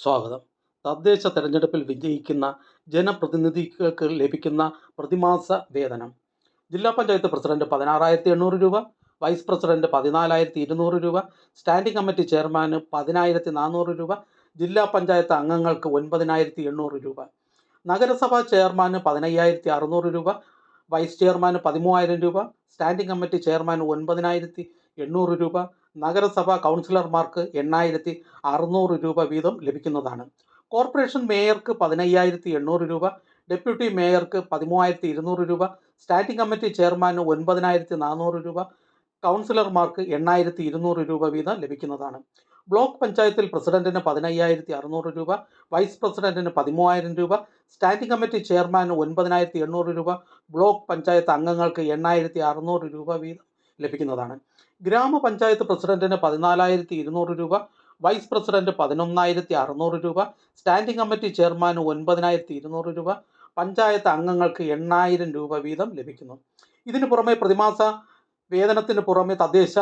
സ്വാഗതം. തദ്ദേശ തെരഞ്ഞെടുപ്പിൽ വിജയിക്കുന്ന ജനപ്രതിനിധികൾക്ക് ലഭിക്കുന്ന പ്രതിമാസ വേതനം. ജില്ലാ പഞ്ചായത്ത് പ്രസിഡന്റ് പതിനാറായിരത്തി എണ്ണൂറ് രൂപ വൈസ് പ്രസിഡന്റ് പതിനാലായിരത്തി ഇരുന്നൂറ് രൂപ സ്റ്റാൻഡിംഗ് കമ്മിറ്റി ചെയർമാന് പതിനായിരത്തി നാനൂറ് രൂപ ജില്ലാ പഞ്ചായത്ത് അംഗങ്ങൾക്ക് ഒൻപതിനായിരത്തി എണ്ണൂറ് രൂപ. നഗരസഭാ ചെയർമാന് പതിനയ്യായിരത്തി അറുന്നൂറ് രൂപ വൈസ് ചെയർമാന് പതിമൂവായിരം രൂപ സ്റ്റാൻഡിംഗ് കമ്മിറ്റി ചെയർമാന് ഒൻപതിനായിരത്തി എണ്ണൂറ് രൂപ നഗരസഭാ കൗൺസിലർമാർക്ക് എണ്ണായിരത്തി അറുന്നൂറ് രൂപ വീതം ലഭിക്കുന്നതാണ്. കോർപ്പറേഷൻ മേയർക്ക് പതിനയ്യായിരത്തി എണ്ണൂറ് രൂപ ഡെപ്യൂട്ടി മേയർക്ക് പതിമൂവായിരത്തി ഇരുന്നൂറ് രൂപ സ്റ്റാൻഡിംഗ് കമ്മിറ്റി ചെയർമാന് ഒൻപതിനായിരത്തി നാനൂറ് രൂപ കൗൺസിലർമാർക്ക് എണ്ണായിരത്തി ഇരുന്നൂറ് രൂപ വീതം ലഭിക്കുന്നതാണ്. ബ്ലോക്ക് പഞ്ചായത്തിൽ പ്രസിഡന്റിന് പതിനയ്യായിരത്തി അറുന്നൂറ് രൂപ വൈസ് പ്രസിഡന്റിന് പതിമൂവായിരം രൂപ സ്റ്റാൻഡിംഗ് കമ്മിറ്റി ചെയർമാന് ഒൻപതിനായിരത്തി എണ്ണൂറ് രൂപ ബ്ലോക്ക് പഞ്ചായത്ത് അംഗങ്ങൾക്ക് എണ്ണായിരത്തി അറുന്നൂറ് രൂപ വീതം ലഭിക്കുന്നതാണ്. ഗ്രാമപഞ്ചായത്ത് പ്രസിഡന്റിന് പതിനാലായിരത്തി ഇരുന്നൂറ് രൂപ വൈസ് പ്രസിഡന്റ് പതിനൊന്നായിരത്തി അറുന്നൂറ് രൂപ സ്റ്റാൻഡിംഗ് കമ്മിറ്റി ചെയർമാന് ഒൻപതിനായിരത്തി ഇരുന്നൂറ് രൂപ പഞ്ചായത്ത് അംഗങ്ങൾക്ക് എണ്ണായിരം രൂപ വീതം ലഭിക്കുന്നു. ഇതിനു പുറമെ പ്രതിമാസ വേതനത്തിന് പുറമെ തദ്ദേശ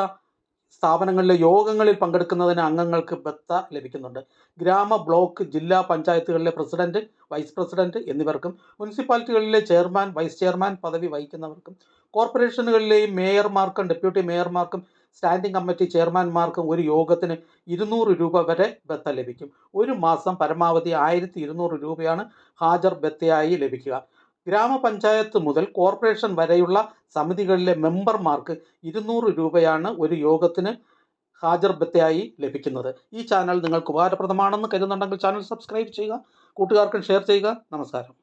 സ്ഥാപനങ്ങളിലെ യോഗങ്ങളിൽ പങ്കെടുക്കുന്നതിന് അംഗങ്ങൾക്ക് ബത്ത ലഭിക്കുന്നുണ്ട്. ഗ്രാമ ബ്ലോക്ക് ജില്ലാ പഞ്ചായത്തുകളിലെ പ്രസിഡന്റ് വൈസ് പ്രസിഡന്റ് എന്നിവർക്കും മുനിസിപ്പാലിറ്റികളിലെ ചെയർമാൻ വൈസ് ചെയർമാൻ പദവി വഹിക്കുന്നവർക്കും കോർപ്പറേഷനുകളിലെയും മേയർമാർക്കും ഡെപ്യൂട്ടി മേയർമാർക്കും സ്റ്റാൻഡിംഗ് കമ്മിറ്റി ചെയർമാൻമാർക്കും ഒരു യോഗത്തിന് ഇരുന്നൂറ് രൂപ വരെ ബത്ത ലഭിക്കും. ഒരു മാസം പരമാവധി ആയിരത്തി ഇരുന്നൂറ് രൂപയാണ് ഹാജർ ബത്തയായി ലഭിക്കുക. ഗ്രാമപഞ്ചായത്ത് മുതൽ കോർപ്പറേഷൻ വരെയുള്ള സമിതികളിലെ മെമ്പർമാർക്ക് ഇരുന്നൂറ് രൂപയാണ് ഒരു യോഗത്തിന് ഹാജർ ബത്തയായി ലഭിക്കുന്നത്. ഈ ചാനൽ നിങ്ങൾക്ക് ഉപകാരപ്രദമാണെന്ന് കരുതുന്നുണ്ടെങ്കിൽ ചാനൽ സബ്സ്ക്രൈബ് ചെയ്യുക കൂട്ടുകാർക്കും ഷെയർ ചെയ്യുക. നമസ്കാരം.